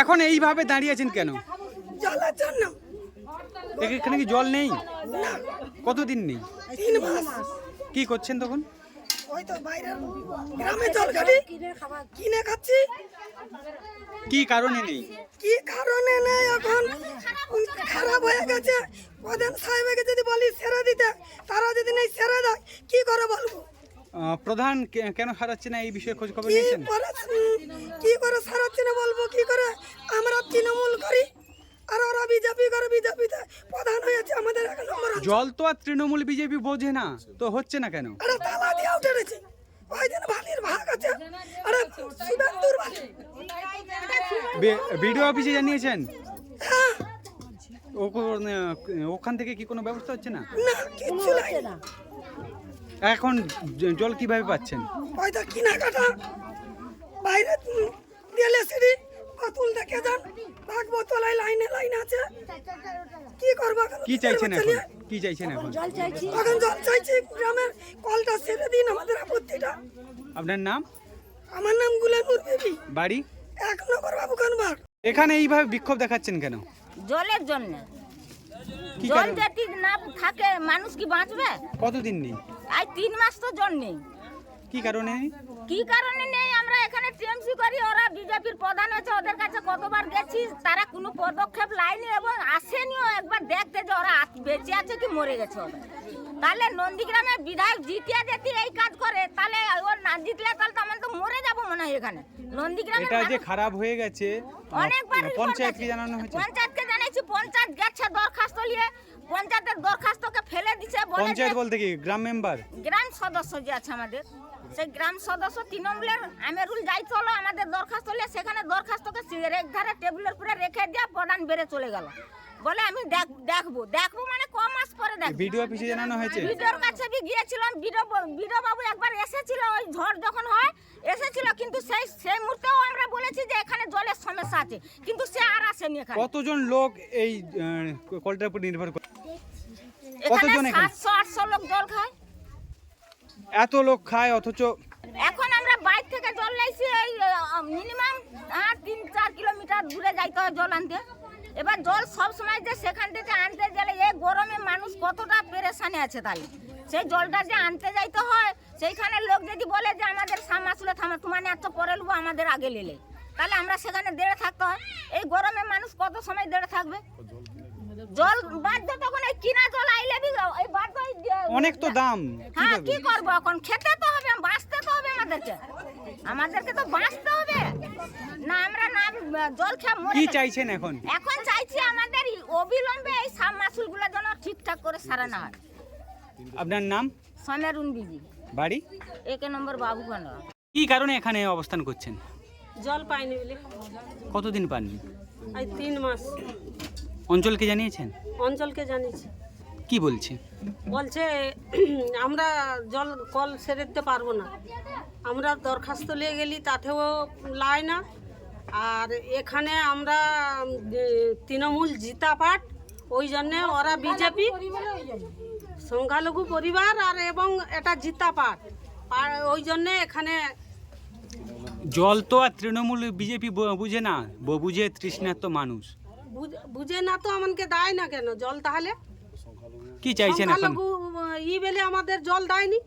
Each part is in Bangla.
এখন এইভাবে দাঁড়িয়ে আছেন কেন? জলের জন্য এখানে কি জল নেই? কতদিন নেই? কি করছেন তখন? ওই তো বাইরের গ্রামে জল কাটি কিনে খাচ্ছি। কি কারণে নেই? কি কারণে নেই এখন? খারাপ হয়ে গেছে। প্রধান সাহেবকে যদি বলি সেরে দিতে তারা যদি নেই সেরে দেয় কি করে বলব? প্রধান কেন হারাচ্ছে না এই বিষয়ে খোঁজ খবর নিয়েছেন? কি করে সারাচ্ছি না বলব? কি করে? আমরা তৃণমূল করি। আর ওরা বিজেপি করে বিজেপিতে প্রধান হয়েছে আমাদের এক নম্বর জল তো আর তৃণমূল বিজেপি বোঝে না। তো হচ্ছে না কেন? আরে তালা দিয়ে উঠে রয়েছে ওই দিন ভালির ভাগ আছে। আরে শুভেন্দুর ভালি বিডিও অফিসে জানিয়েছেন? হ্যাঁ। ওখান থেকে কি কোনো ব্যবস্থা হচ্ছে না? না কিচ্ছু নাই এখন জল কীভাবে পাচ্ছেন? ওই তো কেনাকাটা। বাইরে গেলে সিঁড়ি বোতল দেখে যান। ভাগ বোতলায় লাইনে লাইন আছে। কি করব এখন? কি চাইছেন এখন? কি চাইছেন এখন? এখন জল চাইছি। গ্রামের কলটা ছেড়ে দিন আমাদের আপত্তিটা। আপনার নাম? আমার নাম গুলানুর বেবি। বাড়ি? এক নম্বর বাবু কানবার এখানে এইভাবে বিক্ষোভ দেখাচ্ছেন কেন? জলের জন্য। কি জল যদি না থাকে মানুষ কি বাঁচবে? কতদিন নেই? আজ তিন মাস তো জল নেই। কি কারণে? কি কারণে নেই? আমরা এখানে টিএমসি করি ওরা বিজেপির প্রধান আছে ওদের কাছে কতবার গেছি তারা কোনো পদক্ষেপ লাইনি এবং আসেনিও একবার দেখতে যে ওরা বেঁচে আছে কি মরে গেছে ওরা। তাহলে নন্দীগ্রামের বিধায়ক জিতিয়া যদি এই কাজ করে তাহলে ওর না জিতলে তাহলে তো আমরা তো মরে যাব মনে হয় এখানে। নন্দীগ্রামের এটা যে খারাপ হয়ে গেছে অনেকবার পঞ্চায়েতকে জানানো হয়েছে? পঞ্চায়েতকে জানাইছি পঞ্চায়েত গেছে দরখাস্ত নিয়ে পঞ্চায়েতের দরখাস্তকে ফেলে দিছে বলে যে পঞ্চায়েত বলতে কি? গ্রাম মেম্বার? গ্রাম সদস্য যে আছে আমাদের সেই গ্রাম সদস্য তৃণমূলের আমেরুল যাইতে হলো আমাদের দরখাস্ত নিয়ে সেখানে দরখাস্তকে ধারে টেবিলের উপরে রেখে দিয়ে প্রধান বেড়ে চলে গেল। বলে আমি দেখ- দেখব। দেখব মানে ক মাস পরে দেখব। বিডিও অফিসে জানানো হয়েছে? বিডিওর কাছে বি গিয়েছিলাম বিডিও বিডিও বাবু একবার এসেছিল ওই ঝড় যখন হয় এসেছিল কিন্তু সেই সেই মুহূর্তেও আমরা বলেছি যে এখানে জলের সমস্যা আছে কিন্তু সে আর আসেনি এখানে। কতজন লোক এই কলটার উপর নির্ভর করে? এখানে? সাতশো আটশো লোক জল খায়। এত লোক খায় অথচ এখন আমরা বাইক থেকে জল লাইছি এই মিনিমাম তিন চার কিলোমিটার দূরে যাইতে হয় জল আনতে। এবার জল সব সময় যে সেখান থেকে আনতে গেলে এই গরমে মানুষ কতটা পেরেশানি আছে তাহলে সেই জলটা যে আনতে যাইতে হয় সেইখানে লোক যদি বলে যে আমাদের সামাসুলে থামা তোমার এত পরে নেব আমাদের আগে নিলে তাহলে আমরা সেখানে দেড়ে থাকতে হয়। এই গরমে মানুষ কত সময় দেড়ে থাকবে? জল বাধ্য তখন এই কিনা জল আইলে বি এই বাধ্য অনেক তো দাম হ্যাঁ? কি করব এখন? খেতে তো হবে বাঁচতে তো হবে আমাদেরকে। আমাদেরকে তো বাঁচতে হবে। না আমরা না জল খেয়ে মরে কি চাইছেন এখন? এখন চাইছি আমাদের অবিলম্বে এই সাবমাসুলগুলো যেন ঠিকঠাক করে সারানো হয়। আপনার নাম? সমেরুন বিজি বাড়ি? এক নম্বর বাবু কেন কি কারণে এখানে অবস্থান করছেন? জল পাইনি বলে। কতদিন পাননি? আজ তিন মাস। অঞ্চলকে জানিয়েছেন? অঞ্চলকে জানিয়েছি। কি বলছে? বলছে আমরা জল কল সেরে দিতে পারব না। আমরা দরখাস্ত নিয়ে গেলি তাতেও লাই না। আর এখানে আমরা তৃণমূল জিতা পাট ওই জন্যে ওরা বিজেপি সংখ্যালঘু পরিবার আর এবং এটা জিতা পাট। আর ওই জন্যে এখানে জল তো আর তৃণমূল বিজেপি বুঝে না বুঝে তৃষ্ণার্ত মানুষ। বুঝ- বুঝে না তো আমাকে দেয় না কেন জল তাহলে? কি চাইছেন এখন? সংখ্যালঘু ই বেলে আমাদের জল দেয়নি।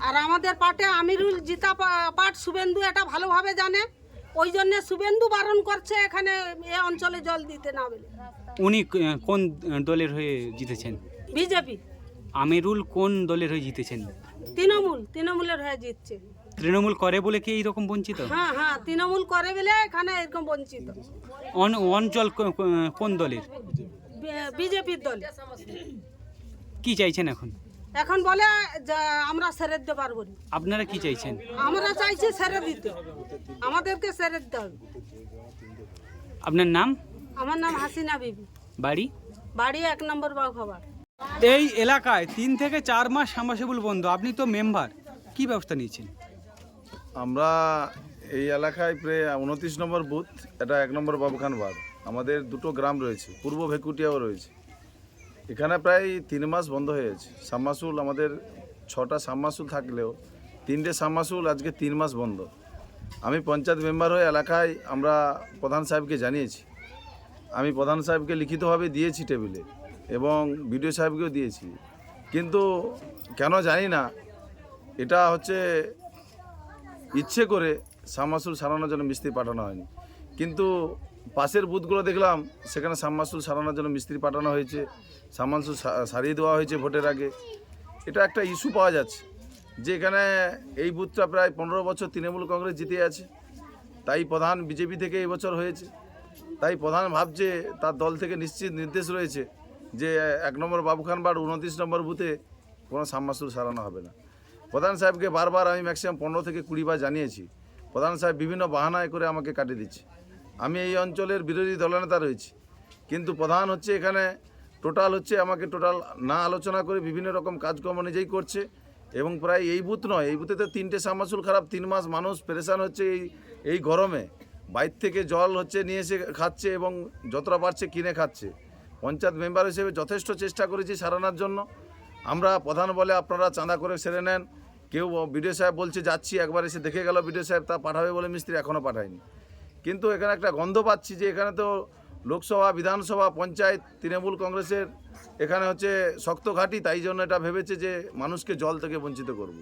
আর আমাদের পাটে আমিরুল জিতা পা- পাট শুভেন্দু এটা ভালোভাবে জানে। ওই জন্য শুভেন্দু বারণ করছে এখানে এ অঞ্চলে জল দিতে না বলে। উনি কোন দলের হয়ে জিতেছেন? বিজেপি। আমিরুল কোন দলের হয়ে জিতেছেন? তৃণমূল তৃণমূলের হয়ে জিতছে। তৃণমূল করে বলে কি এইরকম বঞ্চিত? হ্যাঁ হ্যাঁ তৃণমূল করে বলে এখানে এরকম বঞ্চিত। অন- অঞ্চল কো- কো- কোন দলের? বিজেপির দল। কি চাইছেন এখন? এখন বলে যে আমরা সেরে দিতে পারব না। আপনারা কি চাইছেন? আমরা চাইছি সেরে দিতে। আমাদেরকে সেরে দিতে হবে। আপনার নাম? আমার নাম হাসিনা বিবি। বাড়ি? বাড়ি এক নম্বর বাউ খাবার এই এলাকায় তিন থেকে চার মাস সামাসেবুল বন্ধ। আপনি তো মেম্বার। কি ব্যবস্থা নিয়েছেন? আমরা এই এলাকায় প্রায় উনত্রিশ নম্বর বুথ এটা এক নম্বর বাবুখান বাদ আমাদের দুটো গ্রাম রয়েছে, পূর্ব ভেকুটিয়াও রয়েছে। এখানে প্রায় তিন মাস বন্ধ হয়ে গেছে। সাবমাসুল আমাদের ছটা সাবমাসুল থাকলেও তিনটে সাবমাসুল আজকে তিন মাস বন্ধ। আমি পঞ্চায়েত মেম্বার হয়ে এলাকায় আমরা প্রধান সাহেবকে জানিয়েছি। আমি প্রধান সাহেবকে লিখিতভাবে দিয়েছি টেবিলে এবং বিডিও সাহেবকেও দিয়েছি। কিন্তু কেন জানি না, এটা হচ্ছে ইচ্ছে করে সামাসুল সারানোর জন্য মিস্ত্রি পাঠানো হয়নি। কিন্তু পাশের বুথগুলো দেখলাম, সেখানে সামাসুল সারানোর জন্য মিস্ত্রি পাঠানো হয়েছে সামাসুল সা- সারিয়ে দেওয়া হয়েছে ভোটের আগে। এটা একটা ইস্যু পাওয়া যাচ্ছে, যে এখানে এই বুথটা প্রায় পনেরো বছর তৃণমূল কংগ্রেস জিতে আছে, তাই প্রধান বিজেপি থেকে এই বছর হয়েছে। তাই প্রধান ভাবছে, তার দল থেকে নিশ্চিত নির্দেশ রয়েছে, যে এক নম্বর বাবুখান বাড় উনত্রিশ নম্বর বুথে কোনো সাম্মাসুল সারানো হবে না। প্রধান সাহেবকে বারবার আমি ম্যাক্সিমাম পনেরো থেকে কুড়ি বার জানিয়েছি, প্রধান সাহেব বিভিন্ন বাহানায় করে আমাকে কাটিয়ে দিচ্ছে। আমি এই অঞ্চলের বিরোধী দলনেতা রয়েছি। কিন্তু প্রধান হচ্ছে এখানে, টোটাল হচ্ছে আমাকে টোটাল না আলোচনা করে বিভিন্ন রকম কাজকর্ম নিজেই করছে এবং প্রায় এই বুথ নয়, এই বুথে তো তিনটে সামাসুল খারাপ, তিন মাস মানুষ পেরেশান হচ্ছে এই এই গরমে। বাইর থেকে জল হচ্ছে নিয়ে এসে খাচ্ছে এবং যতটা পারছে কিনে খাচ্ছে। পঞ্চায়েত মেম্বার হিসেবে যথেষ্ট চেষ্টা করেছি সারানোর জন্য। আমরা প্রধান বলে আপনারা চাঁদা করে সেরে নেন। কেউ বিডিও সাহেব বলছে, যাচ্ছি, একবার এসে দেখে গেল বিডিও সাহেব, তা পাঠাবে বলে মিস্ত্রি এখনও পাঠায়নি। কিন্তু এখানে একটা গন্ধ পাচ্ছি যে এখানে তো লোকসভা বিধানসভা পঞ্চায়েত তৃণমূল কংগ্রেসের এখানে হচ্ছে শক্ত ঘাঁটি তাই জন্য এটা ভেবেছে যে মানুষকে জল থেকে বঞ্চিত করব।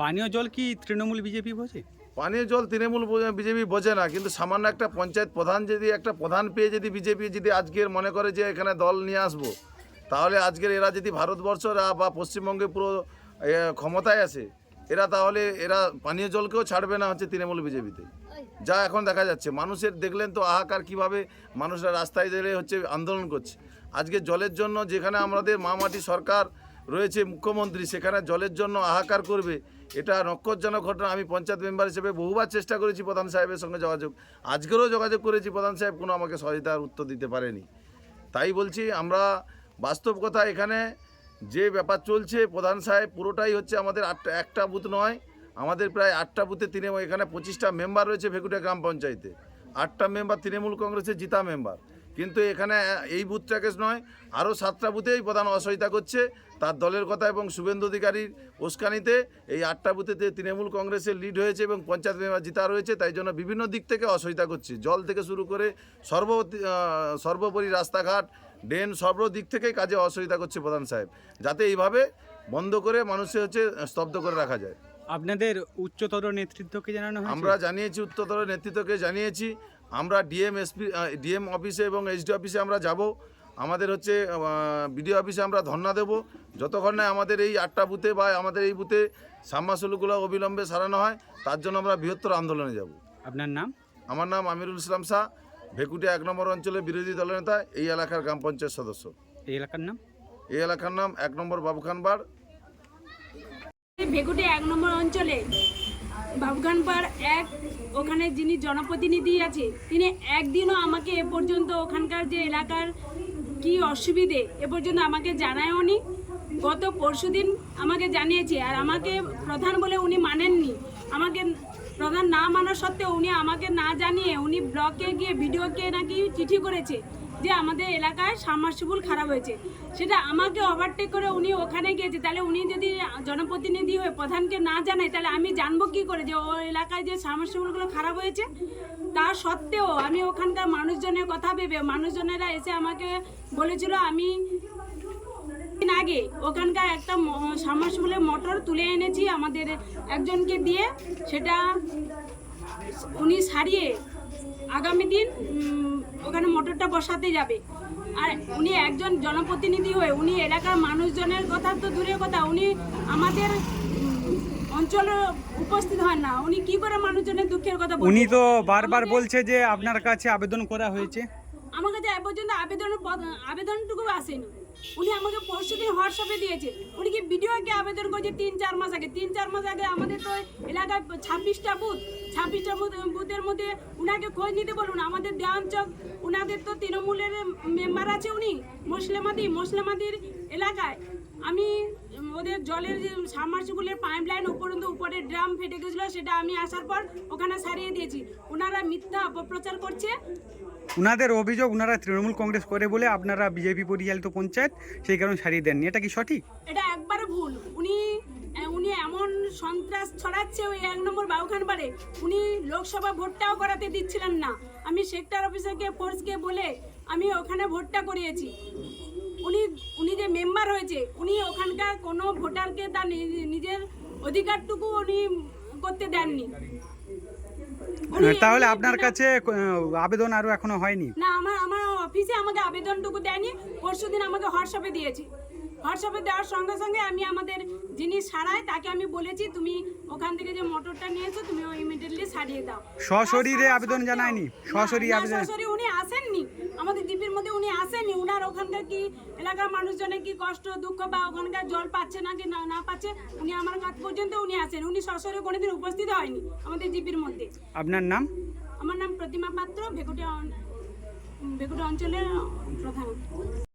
পানীয় জল কি তৃণমূল বিজেপি বোঝে? পানীয় জল তৃণমূল বিজেপি বোঝে না কিন্তু সামান্য একটা পঞ্চায়েত প্রধান যদি একটা প্রধান পেয়ে যদি বিজেপি যদি আজকের মনে করে যে এখানে দল নিয়ে আসব তাহলে আজকের এরা যদি ভারতবর্ষ রা- বা পশ্চিমবঙ্গে পুরো ক্ষমতায় আসে এরা তাহলে, এরা পানীয় জলকেও ছাড়বে না হচ্ছে তৃণমূল বিজেপিতে। যা এখন দেখা যাচ্ছে, মানুষের দেখলেন তো হাহাকার কীভাবে মানুষরা রাস্তায় গেলে হচ্ছে আন্দোলন করছে। আজকে জলের জন্য যেখানে আমাদের মামাটি সরকার রয়েছে, মুখ্যমন্ত্রী, সেখানে জলের জন্য হাহাকার করবে, এটা নক্ষরজনক ঘটনা। আমি পঞ্চায়েত মেম্বার হিসেবে বহুবার চেষ্টা করেছি প্রধান সাহেবের সঙ্গে যোগাযোগ। আজকেরও যোগাযোগ করেছি প্রধান সাহেব, কোনো আমাকে সহায়তার উত্তর দিতে পারেনি। তাই বলছি, আমরা বাস্তব কথা এখানে যে ব্যাপার চলছে, প্রধান সাহেব, পুরোটাই হচ্ছে আমাদের আটটা, একটা বুথ নয়। আমাদের প্রায় আটটা বুথে তৃণমূল, এখানে পঁচিশটা মেম্বার রয়েছে ভেকুটা গ্রাম পঞ্চায়েতে। আটটা মেম্বার তৃণমূল কংগ্রেসের জিতা মেম্বার কিন্তু এখানে, এই বুথটাকে নয়, আরও সাতটা বুথেই প্রধান অসহযোগিতা করছে। তার দলের কথা এবং শুভেন্দু অধিকারীর উস্কানিতে এই আটটা বুথেতে তৃণমূল কংগ্রেসের লিড হয়েছে এবং পঞ্চায়েত মেম্বার জিতা রয়েছে। তাই জন্য বিভিন্ন দিক থেকে অসহযোগিতা করছে। জল থেকে শুরু করে সর্ব সর্বোপরি রাস্তাঘাট ড্রেন সর্ব দিক থেকেই কাজে অসুবিধা করছে প্রধান সাহেব যাতে এইভাবে বন্ধ করে মানুষের হচ্ছে স্তব্ধ করে রাখা যায়। আপনাদের উচ্চতর নেতৃত্বকে জানানো আমরা জানিয়েছি উচ্চতর নেতৃত্বকে জানিয়েছি। আমরা ডিএম এসপি ডিএম অফিসে এবং এইচডি অফিসে আমরা যাব। আমাদের হচ্ছে বিডিও অফিসে আমরা ধর্না দেব। যতক্ষণ না আমাদের এই আটটা বুথে বা আমাদের এই বুথে সাম্মাসুলগুলো অবিলম্বে সারানো হয় তার জন্য আমরা বৃহত্তর আন্দোলনে যাব। আপনার নাম? আমার নাম আমিরুল ইসলাম শাহ। ভেকুটিয়া এক নম্বর অঞ্চলের বিরোধী দলনেতা এই এলাকার গ্রাম পঞ্চায়েত সদস্য। এই এলাকার নাম? এই এলাকার নাম এক নম্বর বাবুখানবাড় ভেগুটে এক নম্বর অঞ্চলে বাবুখানপাড় এক ওখানে যিনি জনপ্রতিনিধি আছে তিনি একদিনও আমাকে এ পর্যন্ত ওখানকার যে এলাকার কি অসুবিধে এ পর্যন্ত আমাকে জানায়ওনি গত পরশুদিন আমাকে জানিয়েছে আর আমাকে প্রধান বলে উনি মানেননি। আমাকে প্রধান না মানা সত্ত্বেও উনি আমাকে না জানিয়ে উনি ব্লকে গিয়ে ভিডিওকে নাকি চিঠি করেছে যে আমাদের এলাকায় সাবমার্সিবল খারাপ হয়েছে। সেটা আমাকে ওভারটেক করে উনি ওখানে গিয়েছে। তাহলে উনি যদি জনপ্রতিনিধি হয়ে প্রধানকে না জানায়, তাহলে আমি জানব কি করে যে ও এলাকায় যে সাবমার্সিবলগুলো খারাপ হয়েছে? তা সত্ত্বেও আমি ওখানকার মানুষজনের কথা ভেবে, মানুষজনেরা এসে আমাকে বলেছিল, আমি দিন আগে ওখানকার একটা সাবমার্সিবলের মোটর তুলে এনেছি আমাদের একজনকে দিয়ে। সেটা উনি সারিয়ে আগামী দিন ওখানে মোটরটা বসাতে যাবে। আর উনি একজন জনপ্রতিনিধি হয়ে উনি এলাকার মানুষজনের কথা তো দূরের কথা উনি আমাদের অঞ্চলে উপস্থিত হন না। উনি কি করে মানুষজনের দুঃখের কথা? উনি তো বারবার বলছে যে আপনার কাছে আবেদন করা হয়েছে। আমার কাছে এ পর্যন্ত আবেদনের পদ- আবেদনটুকু আসেনি। উনি আমাকে পরশু দিন হোয়াটসঅ্যাপে দিয়েছে। উনি কি ভিডিওকে আবেদন করেছে তিন, চার মাস আগে? তিন, চার মাস আগে আমাদের তো এলাকায় ছাব্বিশটা বুথ, ছাব্বিশটা বুথের মধ্যে উনাকে খোঁজ নিতে বলুন। আমাদের দেওয়াঞ্চক উনাদের তো তৃণমূলের মেম্বার আছে উনি মুসলিমাদি মুসলিমাদির এলাকায়। আমি ওদের জলের যে সাবমার্সিবলের পাইপ লাইন উপরন্ত উপরে ড্রাম ফেটে গেছিল, সেটা আমি আসার পর ওখানে সারিয়ে দিয়েছি। ওনারা মিথ্যা অপপ্রচার করছে। উনাদের অভিযোগ উনারা তৃণমূল কংগ্রেস করে বলে আপনারা বিজেপি পরিচালিত পঞ্চায়েত, সেই কারণে সারিয়ে দেননি। এটা কি সঠিক? এটা একবারে ভুল। উনি উনি এমন সন্ত্রাস ছড়াচ্ছে ওই এক নম্বর বাউখানবাড়ে, উনি লোকসভা ভোটটাও করাতে দিচ্ছিলেন না। আমি সেক্টর অফিসারকে ফোর্সকে বলে আমি ওখানে ভোটটা করিয়েছি। উনি উনি যে মেম্বার হয়েছে, উনি ওখানকার কোনো ভোটারকে তার নিজের অধিকারটুকু উনি করতে দেননি। তাহলে আপনার কাছে আবেদন আরও এখনও হয়নি? না আমার আমার অফিসে আমাকে আবেদনটুকু দেয়নি। পরশুদিন আমাকে হোয়াটসঅ্যাপে দিয়েছে। হোয়াটসঅ্যাপে দেওয়ার সঙ্গে সঙ্গে আমি আমাদের যিনি সারায় তাকে আমি বলেছি তুমি ওখান থেকে যে মোটরটা নিয়েছো তুমি ইমিডিয়েটলি সারিয়ে দাও। সশরীরে আবেদন জানায়নি? সশরীরে আবেদন- সশরীরে উনি আসেননি। আমাদের দ্বীপের মধ্যে উনি আসেননি। উনার ওখানকার কি এলাকার মানুষজনের কি কষ্ট দুঃখ বা ওখানকার জল পাচ্ছে না কি না না পাচ্ছে? উনি আমার কাছ পর্যন্ত উনি আসেন। উনি সশরীরে কোনোদিন উপস্থিত হয়নি আমাদের দ্বীপের মধ্যে। আপনার নাম? আমার নাম প্রতিমা পাত্র ভেকুটিয়া ভেকুটিয়া অঞ্চলের প্রধান।